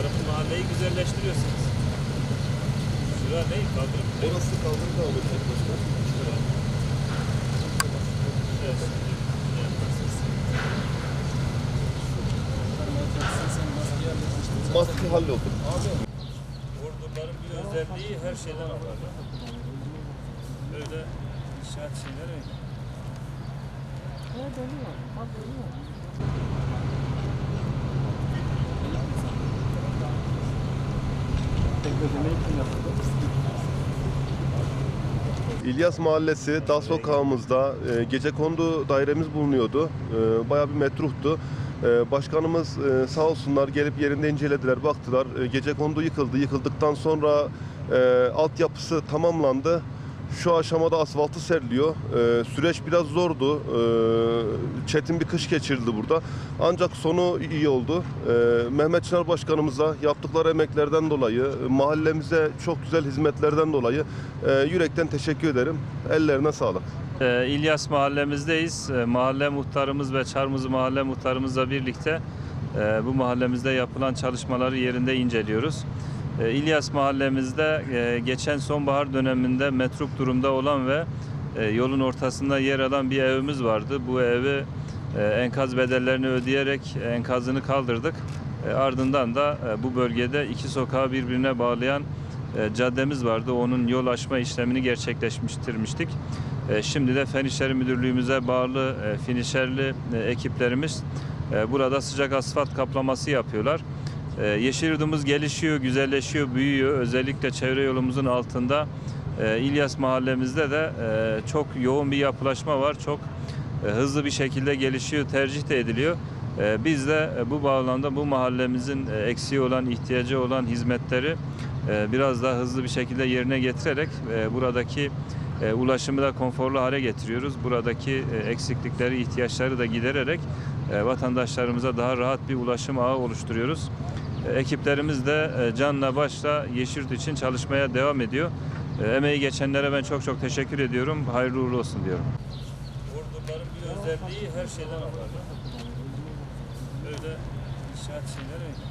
Mahalleyi güzelleştiriyorsunuz. Şura ne? Kaldırım. Orası kaldırım devam edecek başkan. Şura. Şurası. Ne yaparsınız? Maske halloldu. Bordurların bir özelliği her şeyden akarlar. Böyle inşaat şeyler öyle. İlyas Mahallesi, Dağ Sokağımızda e, gece kondu dairemiz bulunuyordu. E, bayağı bir metruhtu. E, başkanımız e, sağ olsunlar gelip yerinde incelediler, baktılar. Gece kondu yıkıldı. Yıkıldıktan sonra e, altyapısı tamamlandı. Şu aşamada asfaltı seriliyor. E, süreç biraz zordu. E, çetin bir kış geçirildi burada. Ancak sonu iyi oldu. E, Mehmet Çınar Başkanımıza yaptıkları emeklerden dolayı, mahallemize çok güzel hizmetlerden dolayı e, yürekten teşekkür ederim. Ellerine sağlık. Ee, İlyas mahallemizdeyiz. Ee, Mahalle muhtarımız ve Çarmızı mahalle muhtarımızla birlikte e, bu mahallemizde yapılan çalışmaları yerinde inceliyoruz. Ee, İlyas mahallemizde e, geçen sonbahar döneminde metruk durumda olan ve e, yolun ortasında yer alan bir evimiz vardı. Bu evi e, enkaz bedellerini ödeyerek enkazını kaldırdık. E, Ardından da e, bu bölgede iki sokağı birbirine bağlayan e, caddemiz vardı. Onun yol açma işlemini gerçekleştirmiştik. E, Şimdi de Fen İşleri Müdürlüğümüze bağlı e, finişerli e, ekiplerimiz e, burada sıcak asfalt kaplaması yapıyorlar. E, Yeşilyurt'umuz gelişiyor, güzelleşiyor, büyüyor. Özellikle çevre yolumuzun altında e, İlyas mahallemizde de e, çok yoğun bir yapılaşma var. Çok e, hızlı bir şekilde gelişiyor, tercih de ediliyor. Biz de bu bağlamda bu mahallemizin e, eksiği olan, ihtiyacı olan hizmetleri biraz daha hızlı bir şekilde yerine getirerek buradaki ulaşımı da konforlu hale getiriyoruz. Buradaki eksiklikleri, ihtiyaçları da gidererek vatandaşlarımıza daha rahat bir ulaşım ağı oluşturuyoruz. Ekiplerimiz de e, canla başla Yeşilyurt için çalışmaya devam ediyor. E, Emeği geçenlere ben çok çok teşekkür ediyorum. Hayırlı uğurlu olsun diyorum. Bordurların bir özelliği her şeyden akarlar. Böyle inşaat şeyler öyle.